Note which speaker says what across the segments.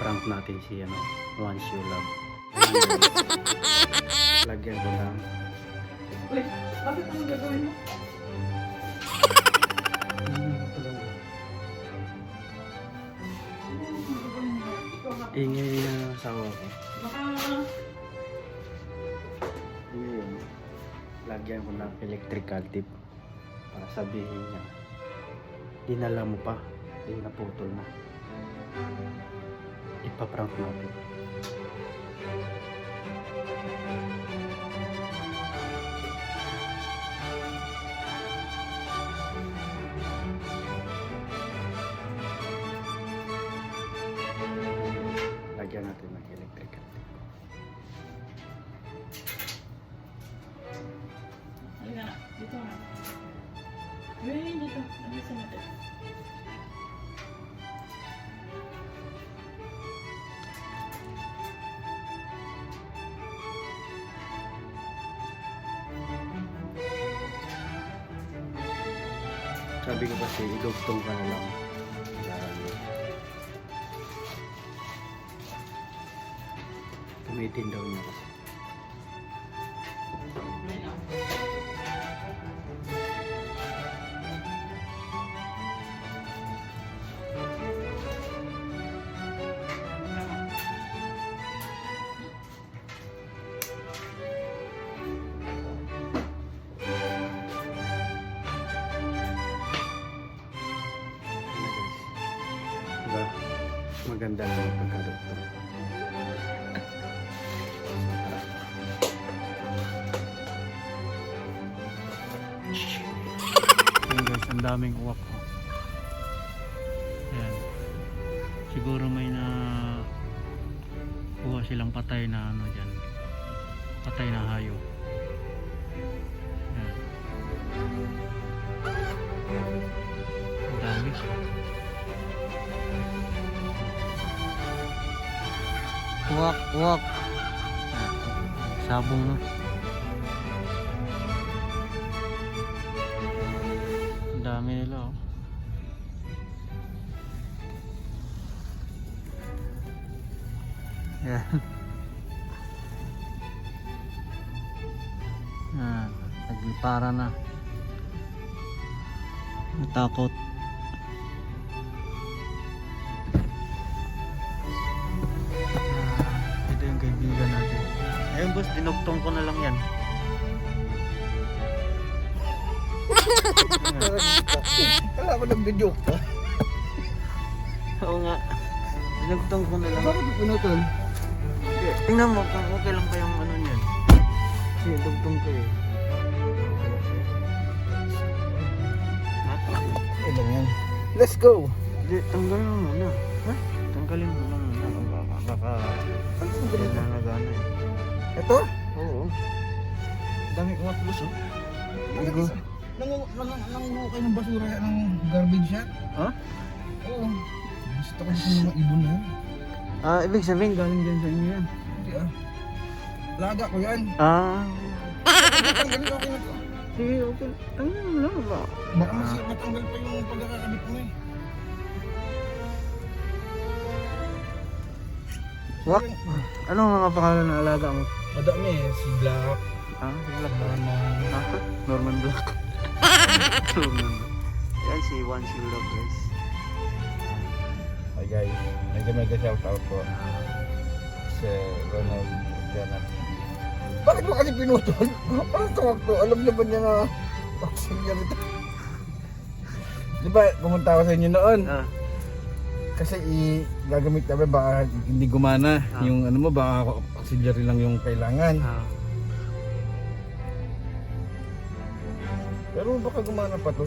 Speaker 1: Paprank natin si ano, Once You Love. Lagyan ko lang.
Speaker 2: Uy, bakit ano gagawin mo?
Speaker 1: Ingay na asawa ko.
Speaker 2: Baka,
Speaker 1: Yun. Lagyan ko ng electrical tip para sabihin niya. Dinala mo pa. Di naputol na. Ipaprank natin. Lagyan natin ng electrical tip.
Speaker 2: halika na, dito natin.
Speaker 1: Sabi ko kasi, idugtong ka na lang. Ano, Gamitin daw niya kasi. Diba? Maganda na pagka-doktor. Ayan guys, ang daming uwak ko. Ayan. Siguro may na kuha silang patay na ano dyan. Patay na hayo. Uwak, uwak. Sabong na. Ang dami nila oh. Yan. Ah, naglipara na. Natakot. Ayun boss, dinugtong ko na lang yan.
Speaker 3: Kala ko ng video ka.
Speaker 1: Oo nga. Dinugtong ko na lang.
Speaker 3: Bakit pinutol?
Speaker 1: Tingnan mo kung okay lang pa yung ano niyan. Kasi dugtong ko eh.
Speaker 3: Lang yan. Let's go!
Speaker 1: Hindi, tanggalin mo muna. Ha? Tanggalin mo muna. Baka, baka,
Speaker 3: Ano ang
Speaker 1: hindi
Speaker 3: ganito? Ito?
Speaker 1: Oo.
Speaker 3: Dami ko plus oh.
Speaker 1: Hindi ko.
Speaker 3: Nangu nang nanguhukay ng basura yan ng garbage yan.
Speaker 1: Ha?
Speaker 3: Oo. Gusto ko sa mga ibon na yan.
Speaker 1: Ah, ibig sabihin galing dyan sa inyo yan.
Speaker 3: Hindi ah. Laga ko yan.
Speaker 1: Ah.
Speaker 3: Ko okay na to.
Speaker 1: Sige, okay. Tanggalin mo lang ba?
Speaker 3: Baka mas matanggal pa yung pagkakakabit mo eh.
Speaker 1: Wak? Ano ang mga pangalan ng alaga mo?
Speaker 3: Madami eh. Si Black,
Speaker 1: Ah, si Black.
Speaker 3: Norman.
Speaker 1: Ah, Norman Black. Norman. Yan si One Love guys.
Speaker 3: Hi guys. Mega mega shout out po. Si Ronald Janet. Bakit mo kasi pinutol? Parang tawag to. Alam ba niya na auxiliary ito? Di ba, pumunta ako sa inyo noon.
Speaker 1: Ah,
Speaker 3: Kasi i gagamit namin baka hindi gumana.
Speaker 1: Ah.
Speaker 3: Yung ano mo, baka auxiliary lang yung kailangan.
Speaker 1: ah.
Speaker 3: Pero baka gumana pa to.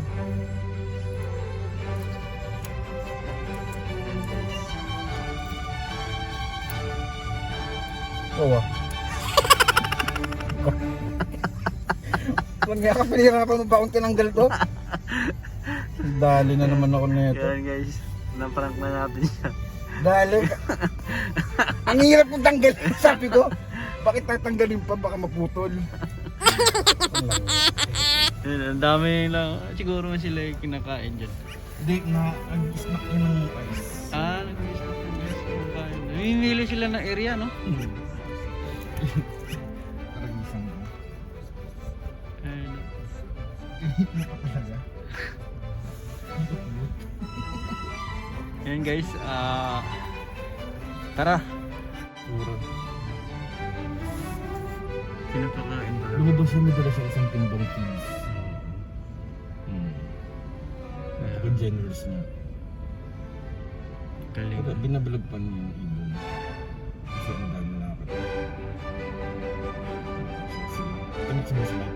Speaker 3: Oo ah. Ka pinahirapan mo pa akong tinanggal to. Dali na naman ako nito.
Speaker 1: Yan guys. Naprank na natin siya.
Speaker 3: Dali. Ang hirap kong tanggalin. Sabi ko, bakit tatanggalin pa? Baka maputol. Lang.
Speaker 1: Yun, ang dami lang. Siguro sila yung kinakain dyan.
Speaker 3: Hindi, na nag-snack yun ng ice.
Speaker 1: Ah, nag-stop ng guys. Namimili sila ng area, no?
Speaker 3: Parang isang
Speaker 1: Ayun.
Speaker 3: Kahit na.
Speaker 1: Ayan guys, ah... tara.
Speaker 3: Puro.
Speaker 1: Pinapakain ba?
Speaker 3: Lumabas kami dala sa isang timbang cheese. Hmm. Napaka-generous niya.
Speaker 1: Galing.
Speaker 3: Kaya binabalag pa niya yung ibon. Kasi ang dami nakakatawa. Tamak sa masama.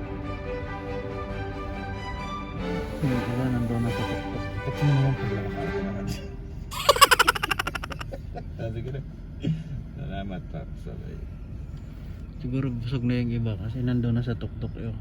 Speaker 1: Yung iba nandun na tuktok.
Speaker 3: Tapos mo naman pag nakakatawa siya. Na. Salamat, Paps. Sabay.
Speaker 1: Siguro busog na yung iba kasi nandun na sa tuktok yun.